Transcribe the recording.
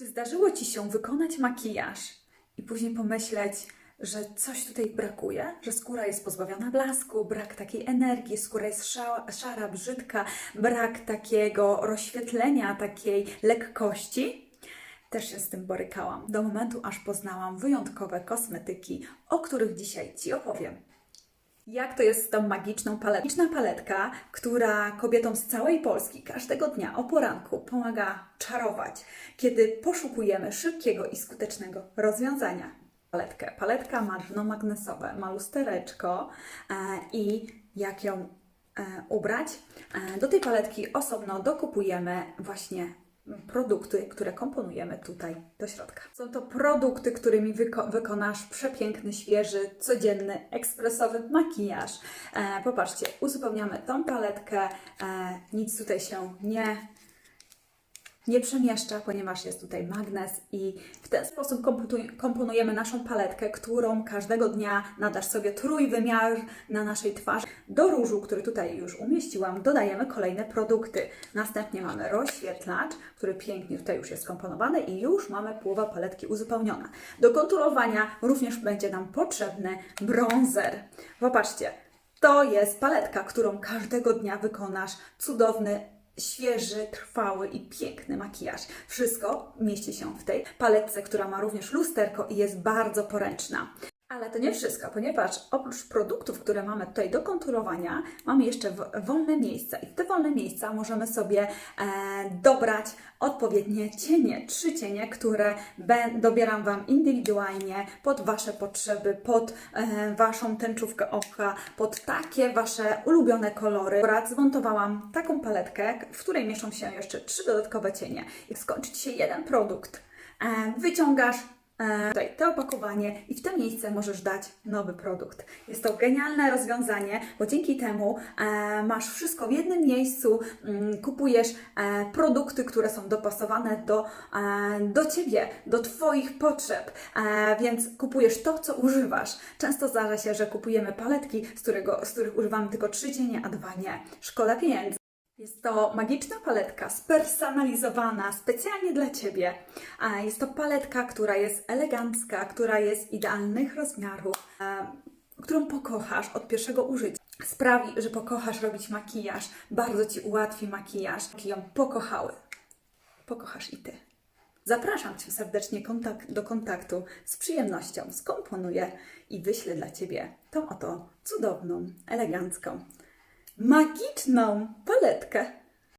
Czy zdarzyło Ci się wykonać makijaż i później pomyśleć, że coś tutaj brakuje, że skóra jest pozbawiona blasku, brak takiej energii, skóra jest szara, szara brzydka, brak takiego rozświetlenia, takiej lekkości? Też się z tym borykałam, do momentu aż poznałam wyjątkowe kosmetyki, o których dzisiaj Ci opowiem. Jak to jest z tą magiczną paletką? Magiczna paletka, która kobietom z całej Polski każdego dnia o poranku pomaga czarować, kiedy poszukujemy szybkiego i skutecznego rozwiązania. Paletkę. Paletka ma dno magnesowe, ma lustereczko e, i jak ją e, ubrać? E, do tej paletki osobno dokupujemy właśnie produkty, które komponujemy tutaj do środka. Są to produkty, którymi wyko- wykonasz przepiękny, świeży, codzienny, ekspresowy makijaż. E, popatrzcie, uzupełniamy tą paletkę, e, nic tutaj się nie nie przemieszcza, ponieważ jest tutaj magnes i w ten sposób komponujemy naszą paletkę, którą każdego dnia nadasz sobie trójwymiar na naszej twarzy. Do różu, który tutaj już umieściłam, dodajemy kolejne produkty. Następnie mamy rozświetlacz, który pięknie tutaj już jest komponowany i już mamy połowa paletki uzupełniona. Do konturowania również będzie nam potrzebny bronzer. Popatrzcie, to jest paletka, którą każdego dnia wykonasz cudowny świeży, trwały i piękny makijaż. Wszystko mieści się w tej paletce, która ma również lusterko i jest bardzo poręczna. Ale to nie wszystko, ponieważ oprócz produktów, które mamy tutaj do konturowania, mamy jeszcze wo- wolne miejsca i te wolne miejsca możemy sobie e, dobrać odpowiednie cienie. Trzy cienie, które dobieram Wam indywidualnie pod Wasze potrzeby, pod e, Waszą tęczówkę oka, pod takie Wasze ulubione kolory. Akurat zmontowałam taką paletkę, w której mieszczą się jeszcze trzy dodatkowe cienie. Jak skończy Ci się jeden produkt, e, wyciągasz tutaj to opakowanie i w to miejsce możesz dać nowy produkt. Jest to genialne rozwiązanie, bo dzięki temu e, masz wszystko w jednym miejscu, mm, kupujesz e, produkty, które są dopasowane do, e, do Ciebie, do Twoich potrzeb, e, więc kupujesz to, co używasz. Często zdarza się, że kupujemy paletki, z, którego, z których używamy tylko trzy cienie, a dwa nie. Szkoda pieniędzy. Jest to magiczna paletka spersonalizowana specjalnie dla Ciebie. A jest to paletka, która jest elegancka, która jest idealnych rozmiarów, którą pokochasz od pierwszego użycia. Sprawi, że pokochasz robić makijaż, bardzo Ci ułatwi makijaż, ją pokochały. Pokochasz i Ty. Zapraszam Cię serdecznie kontakt, do kontaktu. Z przyjemnością skomponuję i wyślę dla Ciebie tą oto cudowną, elegancką, magiczną paletkę